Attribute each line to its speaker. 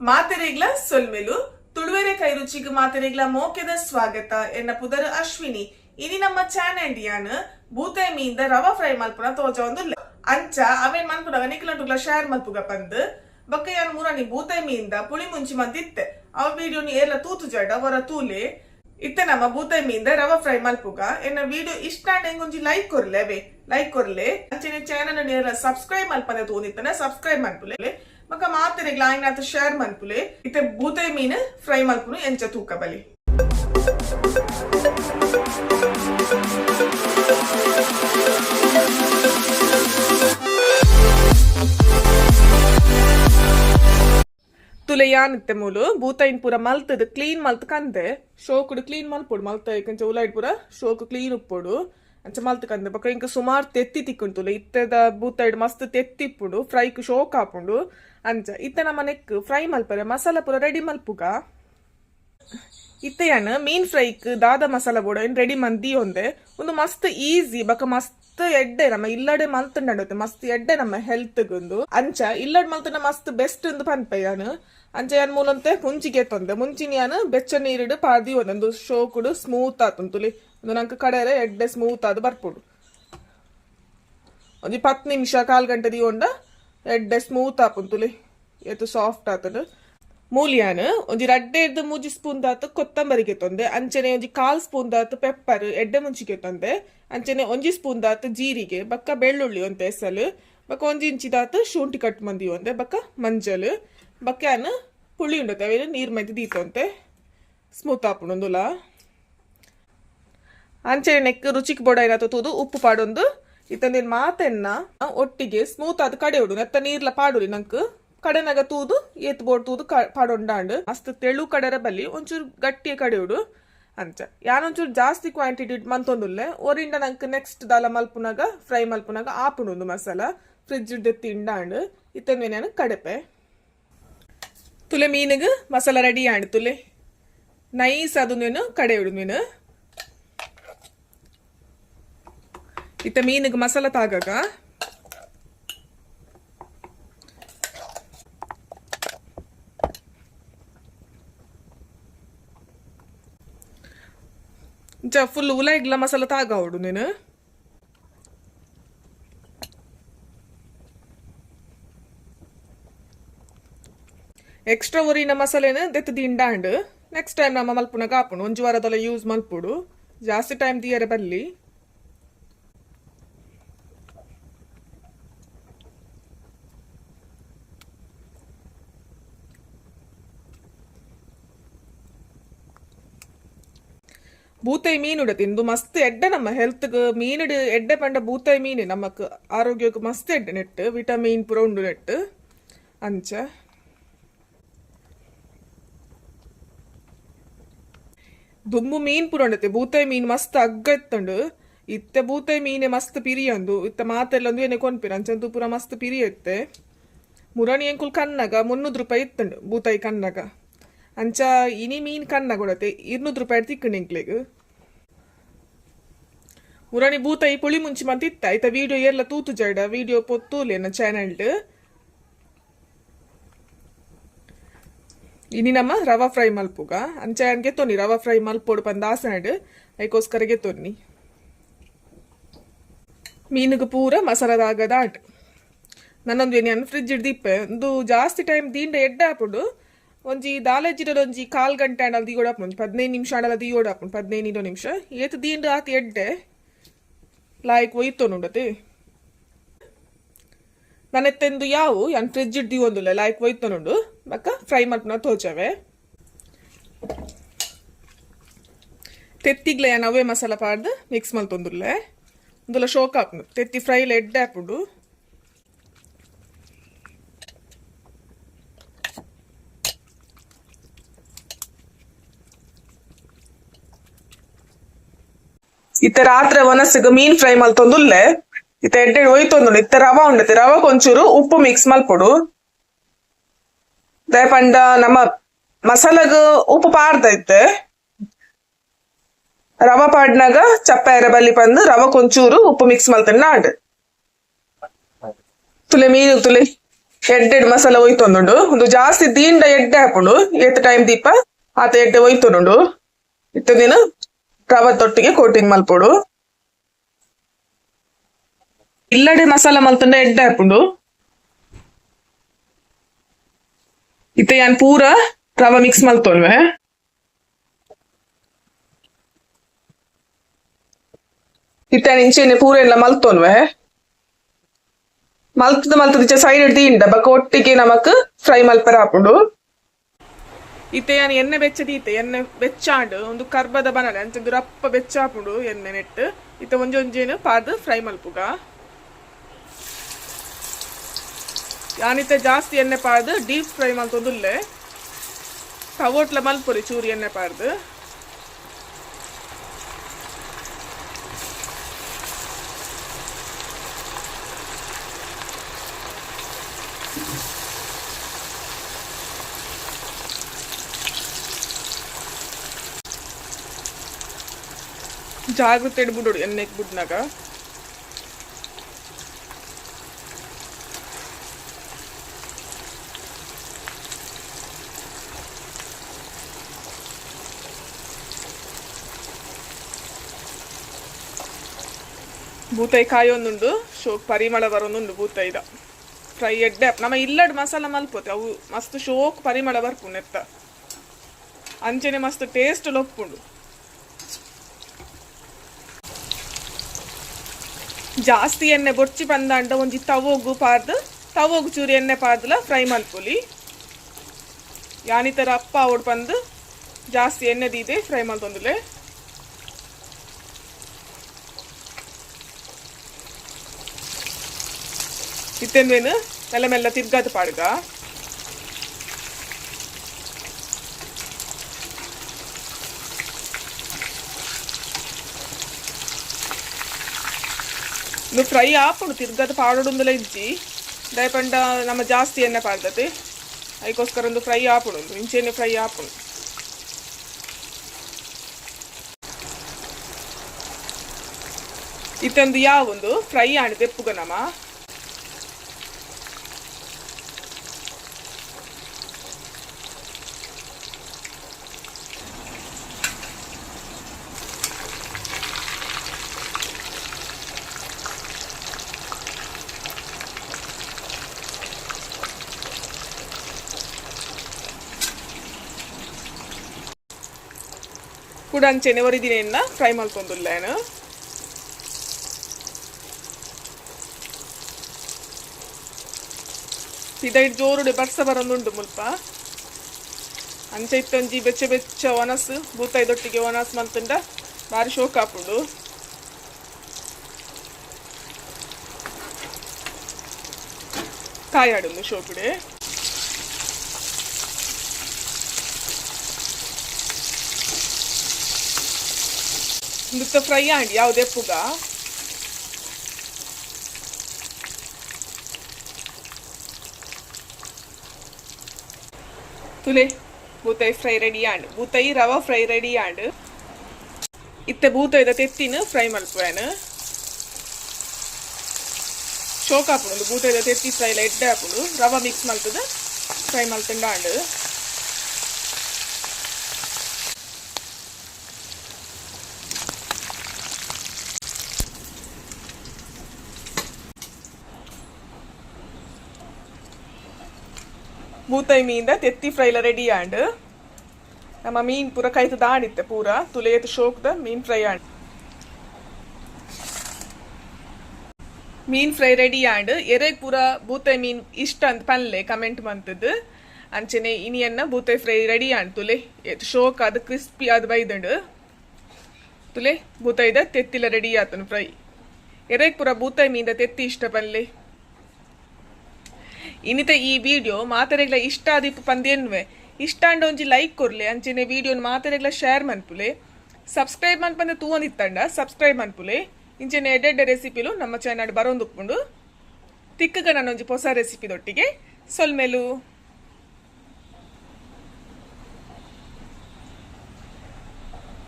Speaker 1: ಮಾತೆರೆಗ್ಲ ಸೊಲ್ಮೆಲು, ತುಳುವೆರೆ ಕೈ ರುಚಿಗೆ ಮಾತೆರೆಗ್ಲ ಮೋಕೆದ ಸ್ವಾಗತ ಎನ್ನ ಪುದರ್ ಅಶ್ವಿನಿ. ಇನಿ ನಮ್ಮ ಚಾನೆಲ್ ಯಾನ್ ಬೂತೆ ಮೀಂದ ರವ ಫ್ರೈ ಮಲ್ಪುನ ತೋಜ ಒಂದು ಅಂಚ ಅವೇನ್ ಮನ್ಪುನ ನಿಕ್ಲಂಟುಗ್ಲ ಶೇರ್ ಮಲ್ಪುಗ ಪಂದ್. ಬಕ್ಕ ಯಾನ್ ಮೂರನಿ ಬೂತೆ ಮೀಂದ ಪುಳಿ ಮುಂಚಿ ಮಂದಿತ್ತೆ. ಅವ ವಿಡಿಯೋನಿ ಏರ್ಲ ತೂತು ಜಡ ಹೊರ ತೂಲೆ. ಇತ್ತೆ ನಮ್ಮ ಬೂತೆ ಮೀಂದ ರವ ಫ್ರೈ ಮಲ್ಪುಗ. ಎನ್ನ ವಿಡಿಯೋ ಇಷ್ಟ ಒಂಜಿ ಲೈಕ್ ಕೊರ್ಲೆವೆ. ಲೈಕ್ ಕೊರ್ಲೆ. ಅಂಚನೆ ಚಾನಲ್ ಸಬ್ಸ್ಕ್ರೈಬ್ ಮಲ್ಪನೆ ತೋನಿತ್ತನ, ಸಬ್ಸ್ಕ್ರೈಬ್ ಮಲ್ಪುಲೆ ಮಕ್ಕ ಮಾತೆರೆಗ್ಲ ಆಯ್ನಾತ ಶೇರ್ ಮಲ್ಪುಲೆ ಇತ್ತೆ ಬೂತೆ ಮೀನ್ ಫ್ರೈ ಮಲ್ಪುನು ಎಂಚ ತೂಕ ಬಲಿ ತುಲೆಯಾನ್ ಇತ್ತೆ ಮೂಲು ಬೂತೈನ್ ಪೂರ ಮಲ್ತದ ಕ್ಲೀನ್ ಮಲ್ತ್ ಕಂದೆ ಶೋಕುಡು ಕ್ಲೀನ್ ಮಲ್ಪೊಡು ಮಲ್ತ ಇಕ್ಕಂಚ ಉಲಾಯ್ಡ್ ಪೂರ ಶೋಕು ಕ್ಲೀನ್ ಉಪ್ಪೊಡು ಅಂಚ ಮಲ್ತ್ ಕಂದೆ ಬೊಕ ಇಂಕ ಸುಮಾರ್ ತೆತ್ತಿ ತಿಕ್ಕುಂತುಲು ಇತ್ತೆದ ಬೂತೈಡ್ ಮಸ್ತ್ ತೆತ್ತಿಪ್ಪುಡು, ಫ್ರೈಕ್ ಶೋಕ್ ಹಾಪುಂಡು ಅಂಚ. ಇತ್ತ ನಮ್ಮ ನೆಕ್ ಫ್ರೈ ಮಲ್ಪರೆ, ಮಸಾಲ ಪೂರ ರೆಡಿ ಮಲ್ಪುಗ? ಇತ್ತೆಯನ್ ಮೀನ್ ಫ್ರೈಕ್ ದಾದ ಮಸಾಲ ಬೋಡ ರೆಡಿ ಮಂದಿ ಒಂದೆ. ಒಂದು ಮಸ್ತ್ ಈಸಿ ಬಕ ಮಸ್ತ್ ಎಡ್ಡೆ ನಮ್ಮ ಇಲ್ಲಡೆ ಮಲ್ತುಂಡು ಮಸ್ತ್ ಎಡ್ಡೆ ನಮ್ಮ ಹೆಲ್ತ್ ಗುಂದು. ಅಂಚ, ಇಲ್ಲಡ್ ಮಲ್ತುಂಡ ಮಸ್ತ್ ಬೆಸ್ಟ್ ಒಂದು ಪನ್ಪೆ ಯಾನು ಅಂಚ ಯಾನ್ ಮೂಲಂತೆ? ಮುಂಚಿಗೆ ತೊಂದೆ. ಮುಂಚಿನ ಬೆಚ್ಚ ನೀರಿಡು ಪಾದಿ ಒಂದೊಂದು ಶೋಕುಡು ಸ್ಮೂತ್ ಆತಂತುಲಿ ಒಂದು ನಂಗೆ ಕಡೆರೆ ಎಡ್ಡೆ ಸ್ಮೂತ್ ಆದ್ ಬರ್ಪುಡು. ಒಂದು ಪತ್ ನಿಮಿಷ, ಕಾಲ್ ಗಂಟೆ ದೀವಂಡ ಎಡ್ಡೆ ಸ್ಮೂತ್ ಆಪುಂತುಲಿ ಎತ್ತು ಸಾಫ್ಟ್ ಆತದು. ಮೂಲಿಯಾನ್, ಒಂಜಿ ರಡ್ಡೆರ್ದು ಮೂಜಿ ಸ್ಪೂನ್ ದಾತು ಕೊತ್ತಂಬರಿಗೆ ತೊಂದೆ, ಅಂಚನೆ ಒಂಜಿ ಕಾಲ್ ಸ್ಪೂನ್ ದಾತು ಪೆಪ್ಪರ್, ಎಡ್ಡೆ ಮುಂಚಿಗೆ ತೊಂದೆ, ಅಂಚನೆ ಒಂಜಿ ಸ್ಪೂನ್ ದಾತು ಜೀರಿಗೆ, ಬಕ್ಕ ಬೆಳ್ಳುಳ್ಳಿ ಒಂತೆ ಎಸಲು ಬಕ್ಕ ಒಂಜಿ ಇಂಚಿ ದಾತು ಶುಂಠಿ ಕಟ್ ಮಂದಿ ಒಂದೆ, ಬಕ್ಕ ಮಂಜಲ್ ಬಕ್ಕಾನ್ ಪುಳಿ ಉಂಡತೆ ಅವೇನು ನೀರ್ ಮೈದು ದೀತೊಂತೆ ಸ್ಮೂತ್ ಆಪುಂಡುಲ ಅಂಚನೆ ನೆಕ್ ರುಚಿಗೆ ಬೋಡ ಏನಾತ ತೂದು, ಉಪ್ಪು ಪಾಡೊಂದು ಇತ್ತಂದಿನ ಮಾತೆನ್ನ, ಒಟ್ಟಿಗೆ ಸ್ಮೂತ್ ಆದ ಕಡೆ ಉಡು, ನೆತ್ತ ನೀರ್ಲ ಪಾಡುಲಿ ನಂಕ್. ಕಡೆನಾಗ ತೂದು, ಏತ್ ಬೋಡ್ ತೂದು ಪಾಡೊಂಡಾಂಡ್. ಮಸ್ತ್ ತೆಳು ಕಡೆರ ಬಲ್ಲಿ ಒಂಚೂರು ಗಟ್ಟಿ ಕಡೆ ಉಡು ಅಂಚ. ಯಾನೊಂಚೂರು ಜಾಸ್ತಿ ಕ್ವಾಂಟಿಟಿ ಮಂತೊಂದುಲ್ಲೆ ಒರಿಂದ ನಂಕ್ ನೆಕ್ಸ್ಟ್ ದಾಲ ಮಲ್ಪುನಾಗ ಫ್ರೈ ಮಲ್ಪುನಾಗ ಆಪುಂಡು ಮಸಾಲ. ಫ್ರಿಜ್ ದೆತ್ತಿ ಇಂಡಾಂಡ್ ಇತ್ತಂದ ನಾನು? ಕಡೆಪೆ. ತುಲೆ ಮೀನಿಗೆ ಮಸಾಲ ರೆಡಿ ಆಂಡ್ ತುಲೆ. ನೈಸ್ ಅದು ನೀನು ಕಡೆ ಇಡು ನೀನು ಇತ್ತ ಮೀನಿಗೆ ಮಸಾಲ ತಾಗಾಗ ಜ ಫುಲ್ ಉಲಾಯ್ಗ್ಲ ಮಸಾಲ ತಾಗಾವಡು ನೀನು? ಎಕ್ಸ್ಟ್ರಾ ಒರಿನ ಮಸಾಲೆನ ದೆತ್ತ ದಿಂಡಾಂಡ್ ನೆಕ್ಸ್ಟ್ ಟೈಮ್ ನಮ್ಮ ಮಲ್ಪುನಾಗ ಹಾಪುಣು ಒಂಜು ವಾರದಲ್ಲ ಯೂಸ್ ಮಲ್ಪುಡು. ಜಾಸ್ತಿ ಟೈಮ್ ದಿಯರೆ ಬಲ್ಲಿ ಬೂತೈ ಮೀನು ತಿಂದು ಮಸ್ತ್ ಎಡ್ಡೆ ನಮ್ಮ ಹೆಲ್ತ್ ಮೀನು ಎಡ್ಡೆ ಪಂಡ ಬೂತೈ ಮೀನು ನಮಕ್ ಆರೋಗ್ಯಕ್ಕೆ ಮಸ್ತ್ ಎಡ್ಡೆ ನೆಟ್ ವಿಟಮಿನ್ ಪೂರ ಉಂಡು ನೆಟ್ ಅಂಚ ದುಂಬು ಮೀನ್ ಪೂರ ಉಂಡತ್ತೆ ಬೂತೈ ಮೀನ್ ಮಸ್ತ್ ಅಗ್ಗ ಎತ್ತಂಡು ಇತ್ತೆ ಬೂತೈ ಮೀನೆ ಮಸ್ತ್ ಪಿರಿಯಂದು ಇತ್ತ ಮಾತೆಲ್ಲೊಂದು ಏನೇ ಕೊನ್ಪಿರ ಅಂಚಂದು ಪುರ ಮಸ್ತ್ ಪಿರಿಯತ್ತೆ ಮುರಣಿ ಎಂಕುಲ್ ಕನ್ನಗ ಮುನ್ನೂರು ರೂಪಾಯಿ ಇತ್ತಂಡು ಬೂತಾಯಿ ಕನ್ನಗ ಅಂಚ ಇನಿ ಮೀನ್ ಕಣ್ಣ ಕೊಡತೆ ಇರ್ನೂರು ರೂಪಾಯಿ ತಿಕ್ಕಣೆ ಇಂಕ್ಲೆಗ್ ಮುರಾಣಿ ಬೂತ ಈ ಪುಳಿ ಮುಂಚೆ ಮಂತಿತ್ತ. ಆಯ್ತಾ ವಿಡಿಯೋ ಎಲ್ಲ ತೂತು ಜಡ ವಿಡಿಯೋ ಪೊತ್ತೂಲೇನ ಚಾನಲ್ಡ್ ಇನಿ ನಮ್ಮ ರವಾ ಫ್ರೈ ಮಲ್ಪುಗ. ಅಂಚೆ ಹಂಗೆ ತೊನ್ನಿ ಫ್ರೈ ಮಲ್ಪೋಡು ಬಂದ ಆಸನಡು ಅದಕ್ಕೋಸ್ಕರಗೆ ತೊನ್ನಿ ಪೂರ ಮಸಾಲದಾಗದ ಆಟ. ನನ್ನೊಂದು ಏನೇ ಫ್ರಿಜ್ ಹಿಡ್ದಿಪ್ಪೆ ಒಂದು ಜಾಸ್ತಿ ಟೈಮ್ ದೀಂಡ ಎಡ್ಡೆ ಹಾಪುಡು ಒಂಜಿ ದಾಲೆಜಿಡಲ್ ಒಂಜಿ ಕಾಲ್ ಗಂಟೆ ದಿಗೋಡ್ ಹಾಪುಂಡು ಒಂಜಿ ಪದಿನೈದು ನಿಮಿಷ ಆಂಡಲ ದಿಗೋಡ್ ಹಾಪುಂಡು ಪದಿನೈದು ಇರೋ ನಿಮಿಷ. ಏತ್ ದೀಂಡ ಆತಿ ಎಡ್ಡೆ. ಲಾಯ್ಕ್ ಒಯ್ತೊನುಂಡತೆ ನನ್ನೆತ್ತೆಂದು ಯಾವು? ಯಾನ್ ಫ್ರಿಜ್ ಇಡ್ದಿ ಒಂದುಲ್ಲ. ಲೈಕ್ ಒಯ್ತೊನುಂಡು ಬಕ್ಕ ಫ್ರೈ ಮಲ್ಪನ ತೋಚವೆ ತೆತ್ತಿಗ್ಲ ಯಾನ್ ಅವೇ ಮಸಾಲ ಪಾಡ್ದು ಮಿಕ್ಸ್ ಮಲ್ತೊಂದುಲ್ಲೆ. ಒಂದುಲ ಶೋಕ್ ಹಾಕ್ನು ತೆತ್ತಿ ಫ್ರೈಲ ಎಡ್ಡೆ ಹಾಪುಂಡು ಇತ್ತೆ ರಾತ್ರಿ ಒನಸಿಗ ಮೀನ್ ಫ್ರೈ ಮಲ್ತೊಂದುಲ್ಲೆ ಇತ್ತೆ ಎಡ್ಡೆ ಒಯ್ತೊಂದುಂಡು ಇತ್ತ ರವ ಉಂಡತೆ ರವ ಕೊಂಚೂರು ಉಪ್ಪು ಮಿಕ್ಸ್ ಮಲ್ಪೊಡು ದಯಪಂಡ ನಮ್ಮ ಮಸಾಲಗ ಉಪ್ಪು ಪಾಡ್ದ ಇತ್ತೆ. ರವ ಪಾಡ್ನಾಗ ಚಪ್ಪ ಎರೆ ಬಲ್ಲಿ ಬಂದು ರವ ಕೊಂಚೂರು ಉಪ್ಪು ಮಿಕ್ಸ್ ಮಲ್ತಂಡ ನಾಡ್. ತುಲೆ ಮೀನು, ತುಲೆ ಎಡ್ಡೆಡ್ ಮಸಾಲ ಒಯ್ತೊಂದುಂಡು ಒಂದು ಜಾಸ್ತಿ ದೀಂಡ ಎಡ್ಡೆ ಹಾಕೊಂಡು ಎತ್ತ ಟೈಮ್ ದೀಪ, ಆತ ಎಡ್ಡೆ ಒಯ್ತೊಂದುಂಡು ಇತ್ತ ದಿನ ರವ ತೊಟ್ಟಿಗೆ ಕೋಟಿಂಗ್ ಮಲ್ಪೊಡು ಇಲ್ಲಡೆ ಮಸಾಲ ಮಲ್ತಂಡ ಎಡ್ಡೆ ಹಾಕೊಂಡು ಇತ್ತ ಯಾನ್ ಪೂರ ರವ ಮಿಕ್ಸ್ ಮಲ್ತೊಳ್ವೆ ಇತ್ತ ಇಂಚೆನೆ ಪೂರ ಎಲ್ಲ ಮಲ್ತೊನ್ವೆ ಮಲ್ತದ ಮಲ್ತದ ಸೈಡ್ ಹಿಡ್ದು ಇಂಡ ಬಕ್ಕ ಒಟ್ಟಿಗೆ ನಮಕ್ ಫ್ರೈ ಮಲ್ಪರ ಹಾಕೊಂಡು ಇತ್ತೆ ಯಾನ್ ಎಣ್ಣೆ ಬೆಚ್ಚದಿ ಇತ್ತೆ ಎಣ್ಣೆ ಬೆಚ್ಚಾಂಡು ಒಂದು ಕರ್ಬದ ಬನನೆ ಅಂಚಂದು ರಪ್ಪ ಬೆಚ್ಚಾಪುಂಡು ಎಣ್ಣೆ ನೆಟ್ ಇತ್ತ ಒಂಜಿ ಒಂಜೇನು ಪಾದ್ ಫ್ರೈ ಮಲ್ಪುಗ ಯಾನಿತ್ತೆ ಜಾಸ್ತಿ ಎಣ್ಣೆ ಪಾಡ್ದು ಡೀಪ್ ಫ್ರೈ ಮಲ್ತೊಂದುಲ್ಲೆ ಕವೋಟ್ಲ ಮಲ್ಪೊರಿ ಚೂರಿ ಎಣ್ಣೆ ಪಾಡ್ದು ಜಾಗ್ರತೆ ಇಡ್ಬಿಡೋಡು ಎಣ್ಣೆ ಇಕ್ಬಿಟ್ನಾಗ ಬೂತಾಯಿ ಕಾಯಿ ಒಂದುಂಡು ಶೋಕ್ ಪರಿಮಳ ಬರೋಂದುಂಡು ಬೂತಾಯಿದ ಫ್ರೈ ಎಡ್ಡೆ, ನಮ್ಮ ಇಲ್ಲಡ್ ಮಸಾಲ ಮಲ್ಪೋತೆ ಅವು ಮಸ್ತ್ ಶೋಕ್ ಪರಿಮಳ ಬರ್ಪುಂಡು ಎತ್ತ ಅಂಚೆನೆ ಮಸ್ತ್ ಟೇಸ್ಟ್ ಲೊಪ್ಪುಂಡು. ಜಾಸ್ತಿ ಎಣ್ಣೆ ಬೊಚ್ಚಿ ಬಂದಾಂಡ ಒಂಜಿ ತವೋಗು ಪಾರ್ದು, ತವೋಗು ಚೂರಿ ಎಣ್ಣೆ ಪಾರ್ದಲ ಫ್ರೈ ಮಲ್ಪೊಲಿ ಯಾನಿತರ ಅಪ್ಪ ಅವಡ್ ಬಂದು ಜಾಸ್ತಿ ಎಣ್ಣೆ ದೀದೆ ಫ್ರೈ ಮಲ್ತೊಂದುಲೆ ಇತ್ತೇನು ಮೆಲ್ಲ ಮೆಲ್ಲ ತಿರ್ಗಾದ ಪಾಡ್ಗ ಇನ್ನು ಫ್ರೈ ಆಪುಂಡು ತಿರ್ಗದ ಪಾಡೋಡುಂದಲ ಇಂಚಿ ದಯಪಂಡ ನಮ್ಮ ಜಾಸ್ತಿ ಎಣ್ಣೆ ಪಾಡ್ದತಿ ಅದಕ್ಕೋಸ್ಕರ ಒಂದು ಫ್ರೈ ಆಪುಡು ಇಂಚೆಣ್ಣೆ ಫ್ರೈ ಆಪುಂಡು ಇತ್ತೊಂದು ಯಾವೊಂದು ಫ್ರೈ ಆಣಿ ತೆಪ್ಪುಗ ನಮ ಕೂಡ ಅಂಚೆನೆ ಒರಿದಿನೆಯನ್ನ ಫ್ರೈ ಮಾಡ್ಕೊಂಡಿಲ್ಲ ಏನು? ಇದೈಟ್ ಜೋರುಡೆ ಬರ್ಸ ಬರೊಂದುಂಡು ಮುಲ್ಪ. ಅಂಚೆ ಇತ್ತೊಂಜಿ ಬೆಚ್ಚ ಬೆಚ್ಚ ಒನಸ್ ಬೂತಾಯ್ದೊಟ್ಟಿಗೆ ಒನಸ್ ಮಂತಂಡ ಬಾರಿ ಶೋಕ ಹಾಪುಂಡು ಕಾಯಾಡುಂದು ಶೋಕುಡೆ. ಇಂದುತ್ತ ಫ್ರೈ ಆಂಡಿ ಯಾವುದೇ ಪುಗ? ತುಲೆ, ಬೂತಾಯಿ ಫ್ರೈ ರೆಡಿ ಆಂಡ್, ಬೂತಾಯಿ ರವ ಫ್ರೈ ರೆಡಿ ಆಂಡ್. ಇತ್ತೆ ಬೂತಾಯ್ದ ತೆತ್ತಿನ ಫ್ರೈ ಮಲ್ಪುವೇನು ಶೋಕ್ ಹಾಕೊಂಡು ಬೂತಾಯ್ದ ತೆತ್ತಿ ಫ್ರೈ ಎಡ್ಡೆ ಹಾಕೊಂಡು ರವ ಮಿಕ್ಸ್ ಮಲ್ತದ ಫ್ರೈ ಮಲ್ತಂಡ ಆಂಡ್. ಬೂತಾಯಿ ಮೀನ್ದ ತೆತ್ತಿ ಫ್ರೈಲ ರೆಡಿ ಆಂಡ್ ನಮ್ಮ ಮೀನ್ ಪೂರ ಕೈತ ದಾಣಿತ್ತೆ ಪೂರ. ತುಲೆಯತ್ ಶೋಕ್ದ ಮೀನ್ ಫ್ರೈ ಆಂಡ್ ಮೀನ್ ಫ್ರೈ ರೆಡಿ ಆಂಡ್ ಎರೆಗ್ ಪೂರ ಬೂತಾಯಿ ಮೀನ್ ಇಷ್ಟ ಅಂತ ಪನ್ಲೆ ಕಮೆಂಟ್ ಮಂತದ್ದು ಅಂಚನೆ ಇನಿಯನ್ನ ಬೂತಾಯಿ ಫ್ರೈ ರೆಡಿ ಆಂಡ್ ತುಲೆ ಶೋಕ್ ಅದು ಕ್ರಿಸ್ಪಿ ಅದು ಬೈದಂಡು ತುಲೆ ಬೂತಾಯಿದ ತೆತ್ತಿಲ ರೆಡಿ ಆತನು ಫ್ರೈ ಎರೆಗ್ ಪೂರ ಬೂತಾಯಿ ಮೀನ್ದ ತೆತ್ತಿ ಇಷ್ಟ ಪನ್ಲೆ ಇನ್ನಿತ ಈ ವಿಡಿಯೋ ಮಾತರೆಗ್ಲ ಇಷ್ಟ ಆದಿಪ್ಪು ಪಂದೇನ್ವೆ ಇಷ್ಟ ಅಂಡ ಒಂಜಿ ಲೈಕ್ ಕೊರ್ಲೆ ಅಂಚಿನ ವಿಡಿಯೋನ ಮಾತರೆಗ್ಲ ಶೇರ್ ಮನ್ಪುಲೆ. ಸಬ್ಸ್ಕ್ರೈಬ್ ಮನ್ಪಂದೆ ತೂವೊಂದಿತ್ತಂಡ ಸಬ್ಸ್ಕ್ರೈಬ್ ಮನ್ಪುಲೆ. ಇಂಚಿನ ಎಡೆಡ್ಡೆ ರೆಸಿಪಿಲು ನಮ್ಮ ಚಾನಲ್ ಬರೋಂದುಪ್ಪುಂಡು ತಿಕ್ಕಗ ನಾನೊಂಜಿ ಹೊಸ ರೆಸಿಪಿದೊಟ್ಟಿಗೆ ಸೊಲ್ಮೆಲು.